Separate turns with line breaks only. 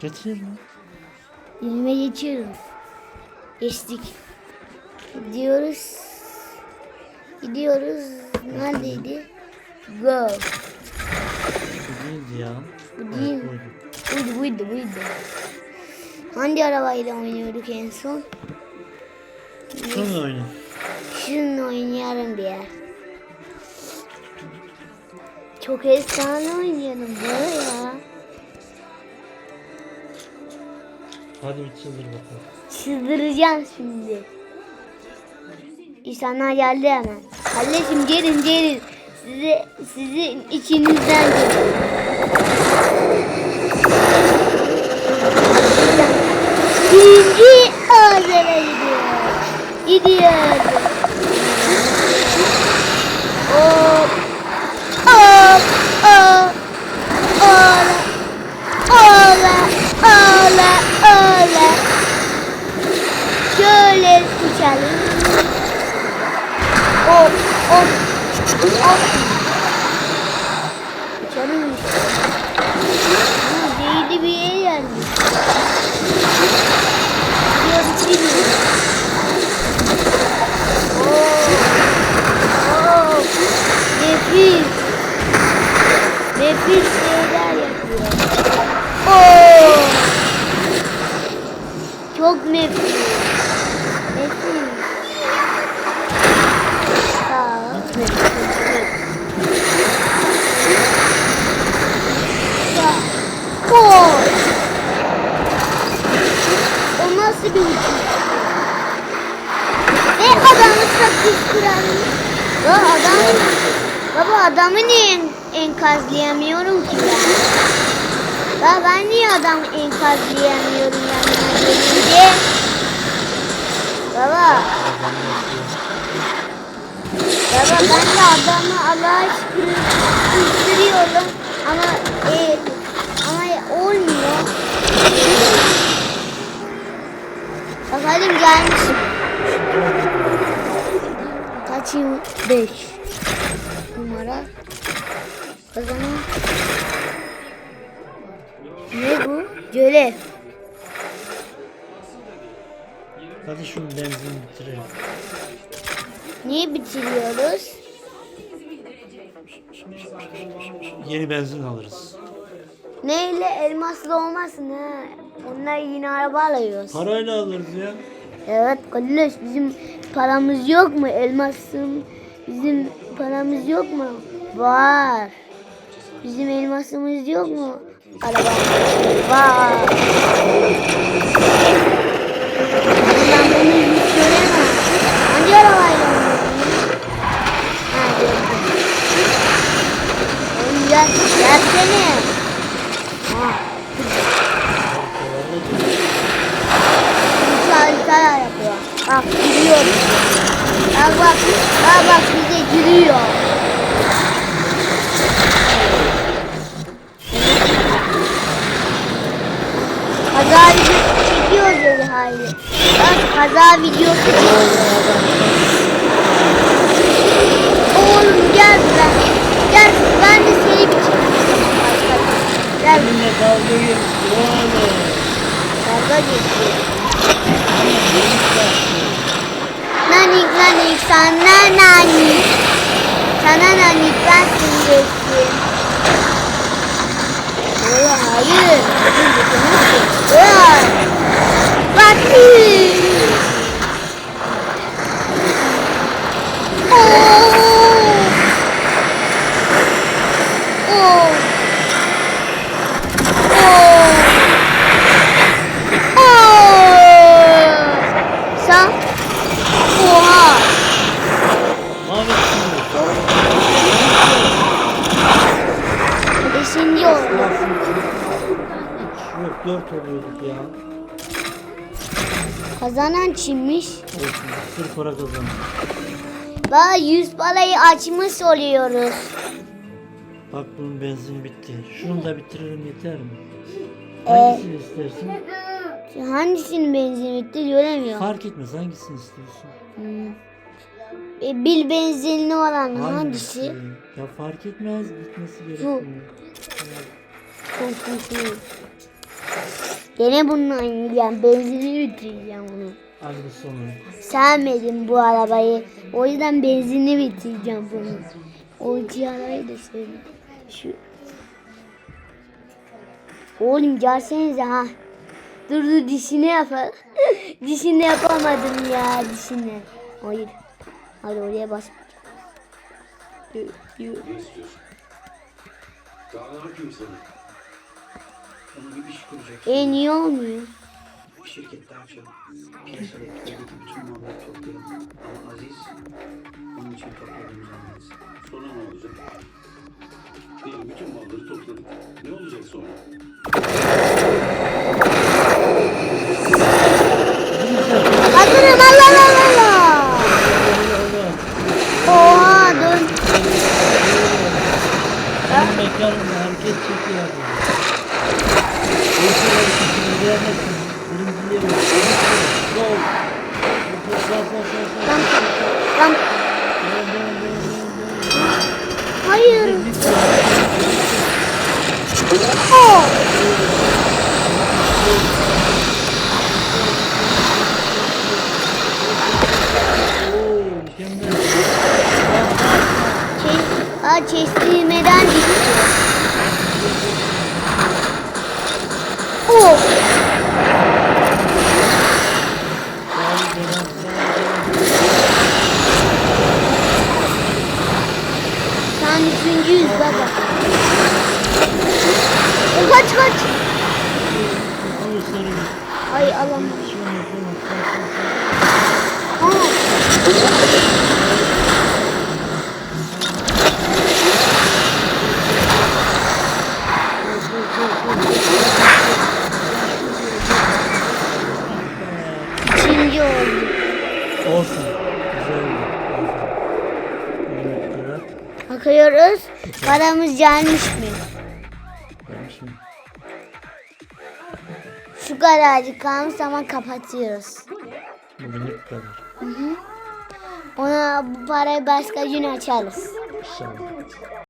Getir mi?
Elime geçiyorum. Geçtik. Gidiyoruz. Gidiyoruz. Neredeydi? Go.
Bu değildi ya.
Bu
Evet,
değil.
buydu.
Buydu buydu buydu. Hangi arabayla oynuyorduk en son?
Şununla oyna.
Şununla oynayalım bir yer. Çok efsane oynayalım böyle ya.
Hadi bir çıldır bakalım.
Çıldıracağım şimdi. İnsanlar geldi hemen. Kardeşim gelin gelin. Size, sizin içinizden gelin. Birinci ağzına gidiyor. Gidiyor. Hop. Hop. Hop. Hı, Değdi bir yere geldik. Gidiyoruz gidiyoruz. Oo. Nefis. Nefis şeyler yapıyor. Oo. Çok nefis. Nefis. Oo. O nasıl bir uçuş? Ve adamı sakız kıran. Ya adam, baba adamı niye en- enkazlayamıyorum ki ben? Ya ben niye adam enkazlayamıyorum yanına gelince? Baba, baba ben de adamı Allah'a şükür kızdırıyorum ama e, ama olmuyor. Bakalım gelmişim. Kaçayım? 5 numara. Kazanan. Ne bu? Görev.
Hadi şunu benzin bitirelim.
Niye bitiriyoruz?
Yeni benzin alırız.
Neyle elmaslı olmasın ha. Onlar yine araba alıyoruz.
Parayla alırız ya.
Evet kardeş bizim paramız yok mu? Elmasım bizim paramız yok mu? Var. Bizim elmasımız yok mu? Araba var. Ben bunu hiç göremem. Hangi arabayla Gel, gelsene. Ha, bir haritalar yapıyor. Bak giriyor. Bak bak, bak bak bize giriyor. Kaza videosu çekiyoruz dedi hayır. Kaza videosu çekiyoruz. Oğlum gel ben. Gel ben de seni bir çekeyim. Gel
Benimle kavga geçti oğlum.
Nanik nanik sana nanik. Sana nanik ben geçtim. Oo, hayır. Vay. Bakayım.
Dört oluyorduk ya.
Kazanan kimmiş?
Olsun. Sırf para kazanır.
Daha yüz parayı açmış oluyoruz.
Bak bunun benzin bitti. Şunu da bitirelim yeter mi?
Ee,
Hangisini istersin?
Hangisinin benzin bitti göremiyorum.
Fark etmez hangisini istiyorsun?
Hmm. E, bil benzinli olan hangisi?
Ya fark etmez bitmesi gerekmiyor.
Korkunç. Gene bununla oynayacağım. Benzini bitireceğim onu.
Hadi sonu.
Sevmedim bu arabayı. O yüzden benzini bitireceğim bunu. O arabayı da sevdim. Şu. Oğlum gelsenize ha. Dur dur dişini yapalım. dişini yapamadım ya dişini. Hayır. Hadi oraya bas. Yürü, yürü.
Sana?
Bir iş kuracaksın.
E niye olmuyor?
Bir şirket daha açalım. Piyasada etkilediği bütün malları toplayalım. Ama Aziz onun için topladığımız anlasın.
Sonra ne olacak? Bütün malları topladık. Ne olacak sonra?
Beğenmesin. Birinciliğe bak. Gol. Bas bas bas bas.
Lan, lan. Hayır. Oh. Aa, çestirmeden gitti. Oh. Kaç kaç. Ay alamam. İkinci oldu.
Olsun. Güzel oldu.
Bakıyoruz. Paramız gelmiş mi?
Gelmiş mi?
Şu kadarcık kalmış ama kapatıyoruz.
Bugünlük bu kadar.
Ona bu parayı başka gün açarız.
İnşallah.